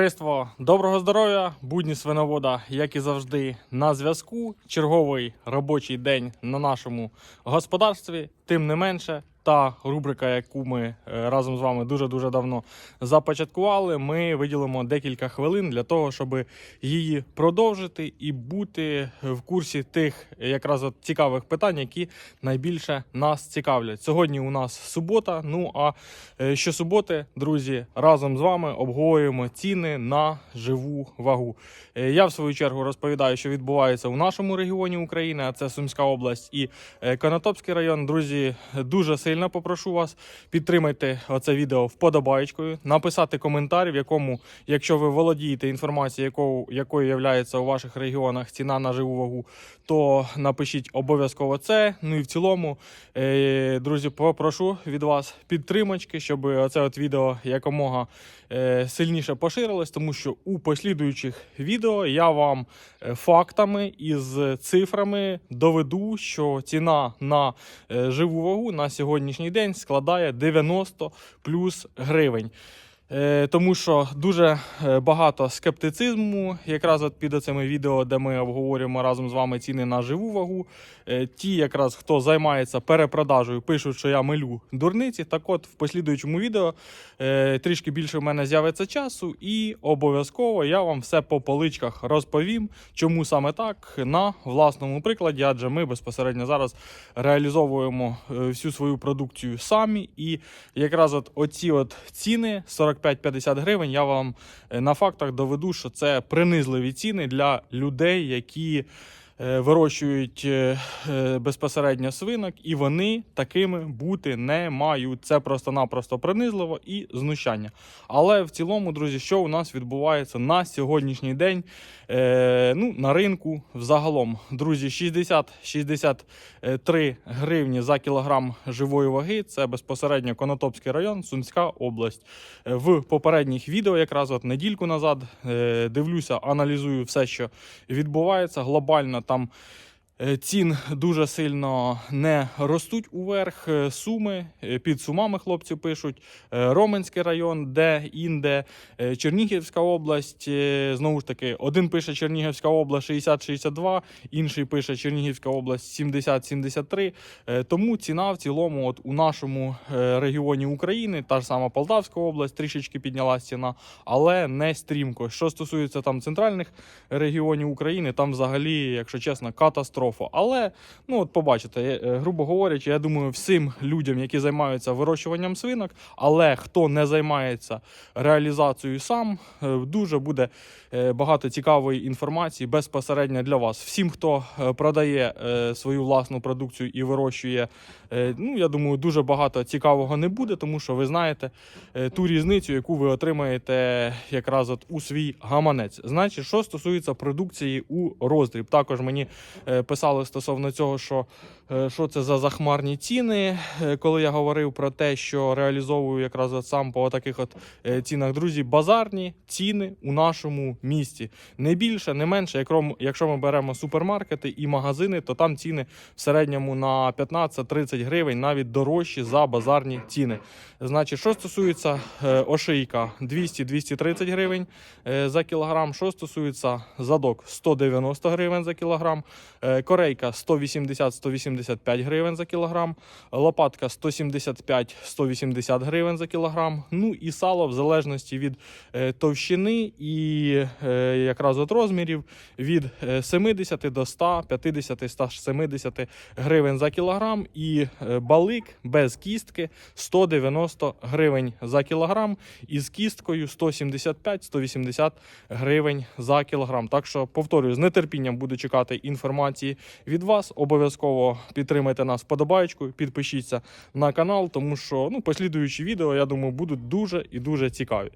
Товариство, доброго здоров'я, будні свиновода, як і завжди, на зв'язку. Черговий робочий день на нашому господарстві. Тим не менше, та рубрика, яку ми е, разом з вами дуже дуже давно започаткували. Ми виділимо декілька хвилин для того, щоб її продовжити і бути в курсі тих якраз от цікавих питань, які найбільше нас цікавлять. Сьогодні у нас субота. Ну а е, щосуботи, друзі, разом з вами обговорюємо ціни на живу вагу. Е, Я в свою чергу розповідаю, що відбувається у нашому регіоні України, а це Сумська область і Конотопський район. Друзі, дуже сильно попрошу вас підтримайте оце відео вподобайкою, написати коментар, в якому, якщо ви володієте інформацією, якою, якою являється у ваших регіонах ціна на живу вагу, то напишіть обов'язково це. Ну і в цілому, е, друзі, попрошу від вас підтримочки, щоб оце от відео якомога е, сильніше поширилось, тому що у послідуючих відео я вам е, фактами із цифрами доведу, що ціна на живу вагу на сьогоднішній день складає 90 плюс гривень. Е, Тому що дуже е, багато скептицизму, якраз от під цими відео, де ми обговорюємо разом з вами ціни на живу вагу. Е, Ті, якраз хто займається перепродажею, пишуть, що я милю дурниці. Так от в послідуючому відео трішки більше в мене з'явиться часу, і обов'язково я вам все по поличках розповім, чому саме так на власному прикладі, адже ми безпосередньо зараз реалізовуємо всю свою продукцію самі. І якраз от оці от ціни 45-50 гривень. Я вам е, на фактах доведу, що це принизливі ціни для людей, які вирощують е, е, безпосередньо свинок, і вони такими бути не мають. Це просто-напросто принизливо і знущання. Але в цілому, друзі, що у нас відбувається на сьогоднішній день е, ну, на ринку взагалом. Друзі, 60-63 гривні за кілограм живої ваги. Це безпосередньо Конотопський район, Сумська область. Е, В попередніх відео, якраз от недільку назад, е, дивлюся, аналізую все, що відбувається глобально там. Е, Цін дуже сильно не ростуть уверх. Е, Суми е, під сумами хлопці пишуть. Роменський район, де інде, Чернігівська область. Знову ж таки, один пише Чернігівська область 60-62, інший пише Чернігівська область 70-73. Е, Тому ціна в цілому, от у нашому регіоні України, та ж сама Полтавська область, трішечки піднялась ціна, але не стрімко. Що стосується там центральних регіонів України, там взагалі, якщо чесно, катастрофа. Але ну от побачите, е, грубо говорячи, я думаю, всім людям, які займаються вирощуванням свинок, але хто не займається реалізацією сам, е, дуже буде е, багато цікавої інформації безпосередньо для вас. Всім, хто е, продає е, свою власну продукцію і вирощує, е, ну я думаю, дуже багато цікавого не буде, тому що ви знаєте е, ту різницю, яку ви отримаєте якраз от у свій гаманець. Значить, що стосується продукції у роздріб, також мені е, писали стосовно цього, що е, що це за захмарні ціни, е, коли я говорив про те, що реалізовую якраз от сам по таких от е, цінах, друзі, базарні ціни у нашому місті. Не більше, не менше. Якщо ми- беремо супермаркети і магазини, то там ціни в середньому на 15-30 гривень, навіть дорожчі за базарні ціни. Значить, що стосується ошийка 200-230 гривень за кілограм. Що стосується задок 190 гривень за кілограм, корейка 180-185 гривень за кілограм, лопатка 175-180 гривень за кілограм. Ну і сало в залежності від е, товщини і е, якраз от розмірів від е, 70 до 100, 50, 170 гривень за кілограм. І е, балик без кістки 190 гривень за кілограм. І з кісткою 175-180 гривень за кілограм. Так що повторюю, з нетерпінням буду чекати інформації від вас. Обов'язково підтримайте нас вподобаєчкою, підпишіться на канал, тому що ну, послідуючі відео, я думаю, будуть дуже і дуже цікаві.